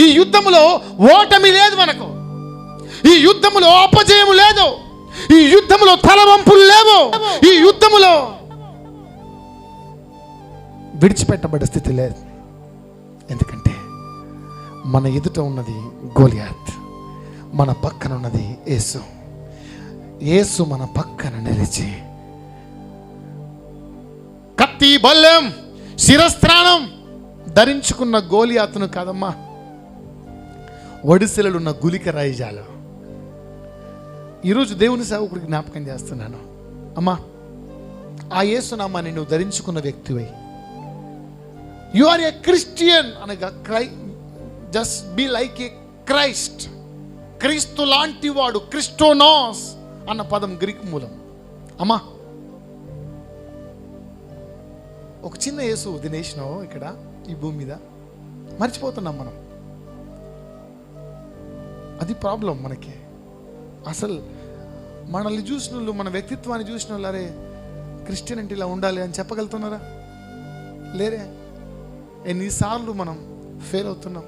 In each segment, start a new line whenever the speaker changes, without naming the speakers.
ఈ యుద్ధములో ఓటమి లేదు మనకు. ఈ యుద్ధములో అపజయము లేదు. ఈ యుద్ధములో తలవంపులు లేవు. ఈ యుద్ధములో విడిచిపెట్టబడ్డ స్థితి లేదు. ఎందుకంటే మన ఎదుట ఉన్నది గోలియాత్. మన పక్కన ఉన్నది యేసు. యేసు మన పక్కన నిలిచి కత్తి బల్లెం శిరస్త్రాణం ధరించుకున్న గోలియాతును కాదమ్మా. ఒడిసెలలున్న గులిక రాయిజాలు ఈరోజు దేవుని సేవకుడికి జ్ఞాపకం చేస్తున్నాను. అమ్మా ఆ యేసునామాన్ని నువ్వు ధరించుకున్న వ్యక్తివై. యు ఆర్ ఏ క్రిస్టియన్ అనగా cry just be like a Christ క్రీస్తు లాంటి వాడు క్రిస్టోనాస్ అన్న పదం గ్రీక్ మూలం. అమ్మా ఒక చిన్న యేసు దినేష్నో ఇక్కడ ఈ భూమి మీద. మర్చిపోతున్నాం మనం. అది ప్రాబ్లం మనకి. అసలు మనల్ని చూసిన వాళ్ళు మన వ్యక్తిత్వాన్ని చూసిన వాళ్ళు అరే క్రిస్టియన్ అంటే ఇలా ఉండాలి అని చెప్పగలుగుతున్నారా? లేరే. ఎన్నిసార్లు మనం ఫెయిల్ అవుతున్నాం.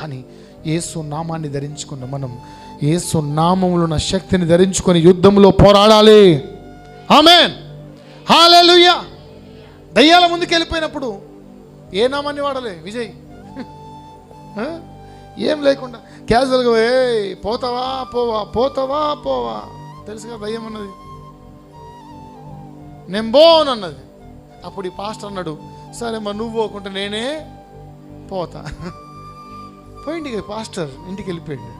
కానీ ఏసు నామాన్ని ధరించుకున్న మనం ఏసు నామములు ఉన్న శక్తిని ధరించుకొని యుద్ధంలో పోరాడాలి. ఆమెన్. హాలేలుయ్యా దయ్యాల ముందుకు వెళ్ళిపోయినప్పుడు ఏ నామాన్ని వాడలే? విజయ్. ఏం లేకుండా క్యాజువల్గా ఏ పోతావా పోవా పోతావా పోవా? తెలుసు కదా దయ్యం అన్నది నేను అన్నది. అప్పుడు ఈ పాస్టర్ అన్నాడు సరే మరి నువ్వు పోకుంటే నేనే పోతా. పోయింది పాస్టర్ ఇంటికి వెళ్ళిపోయాడు.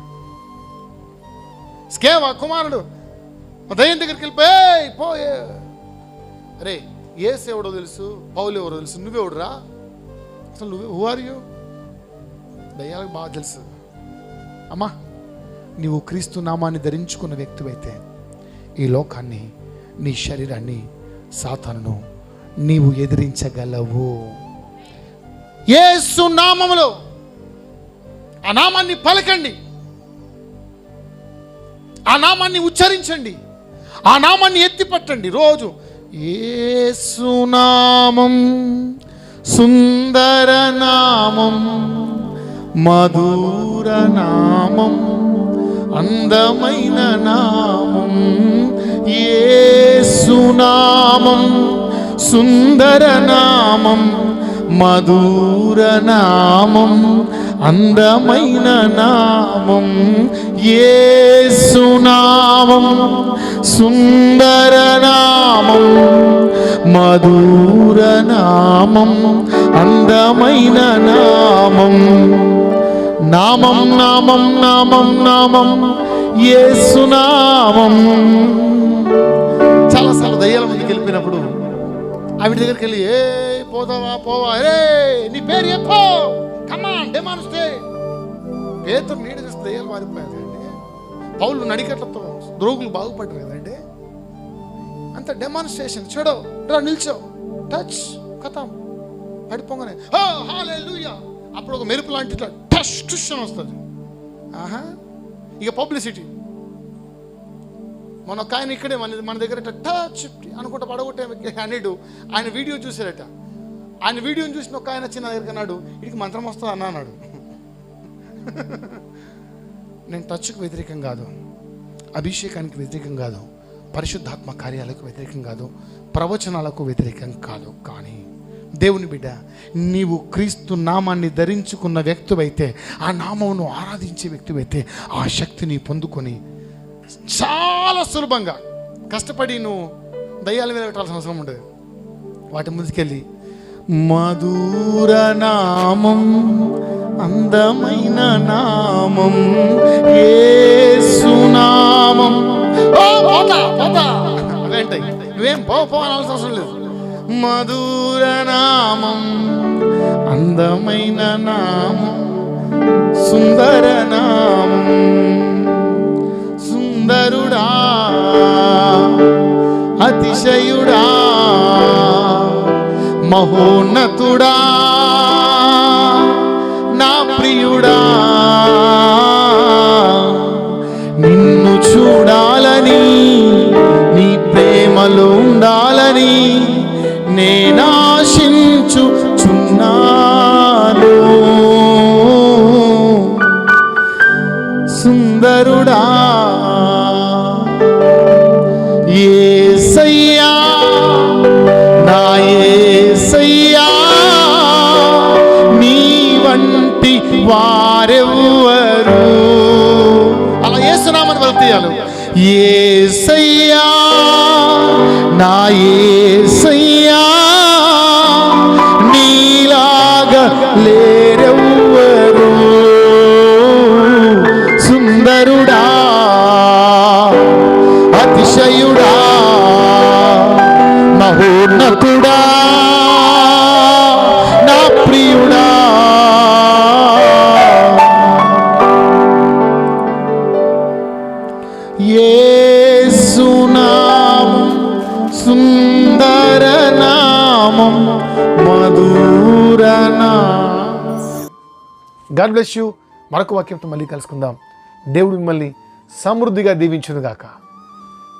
స్కేవా కుమారుడు దయ్యం దగ్గరికి వెళ్ళిపోయి పోయే అరే ఏసు ఎవడో తెలుసు పౌలు ఎవరో తెలుసు నువ్వెవడురా? అసలు నువ్వే హూ ఆర్ యూ దయ్యాలకు బాగా తెలుసు. అమ్మా నీవు క్రీస్తు నామాన్ని ధరించుకున్న వ్యక్తివైతే ఈ లోకాన్ని నీ శరీరాన్ని సాతానును నీవు ఎదిరించగలవు. ఏసు నామములో ఆ నామాన్ని పలకండి. ఆ నామాన్ని ఉచ్చరించండి. ఆ నామాన్ని ఎత్తిపట్టండి రోజు. ఏసునామం సుందర నామం. మధుర నామం అందమైన నామం యేసు నామం సుందర నామం మధుర నామం అందమైన నామం యేసు నామం సుందర నామం మధుర నామం అందమైన నామం. నామం నామం నామం నామం ఏసునామం నామం. చాలాసార్లు దయ్యాల ముందుకు వెళ్ళిపోయినప్పుడు ఆవిడ దగ్గరికి వెళ్ళి ఏ పోతావా పోవా? రే నీ పేరు చెప్పో. కమాన్ డెమాన్స్ట్రే పేరుతో నీడ చేస్తే దయ్యాలు మారిపోయారు అంటే పౌలు నడికట్లతో ద్రోగులు బాగుపడ్డారు కదండి. అంత డెమాన్స్ట్రేషన్ చూడో రా నిల్చో. టచ్ కథం. పడిపోగానే హాలూయా అప్పుడు ఒక మెరుపు లాంటి ఇట్లా వస్తుంది. ఆహా. ఇక పబ్లిసిటీ. మన ఒక ఆయన ఇక్కడే మన మన దగ్గర టచ్ అనుకుంటా పడగొట్టే అనేడు ఆయన వీడియో చూసారట ఆయన వీడియోని చూసిన ఒక ఆయన చిన్న దగ్గరికి అన్నాడు ఇడికి మంత్రం వస్తుంది? అన్న అన్నాడు. నేను టచ్కు వ్యతిరేకం కాదు. అభిషేకానికి వ్యతిరేకం కాదు. పరిశుద్ధాత్మ కార్యాలకు వ్యతిరేకం కాదు. ప్రవచనాలకు వ్యతిరేకం కాదు. కానీ దేవుని బిడ్డ నీవు క్రీస్తు నామాన్ని ధరించుకున్న వ్యక్తివైతే ఆ నామమును ఆరాధించే వ్యక్తివైతే ఆ శక్తిని పొందుకొని చాలా సులభంగా కష్టపడి నువ్వు దయ్యాల మీద పెట్టాల్సిన అవసరం ఉండదు. వాటి ముందుకెళ్ళి మధుర నామం అందమైన నామం ఏసునామం ఓ పోతా పోతా. అవేంటాయి నువ్వేం పో పో అనాల్సిన అవసరం లేదు. మధుర నామం అందమైన నామం సుందర నామం సుందరుడా అతిశయుడా మహోన్నతుడా ఏసునామని వాళ్ళు తీయాలి. ఏసయ్యా నా ఏసయ్యా మధురనా? గాడ్ బ్లెస్ యూ మరొక వాక్యంతో మళ్ళీ కలుసుకుందాం. దేవుడు మిమ్మల్ని సమృద్ధిగా దీవించునుగాక.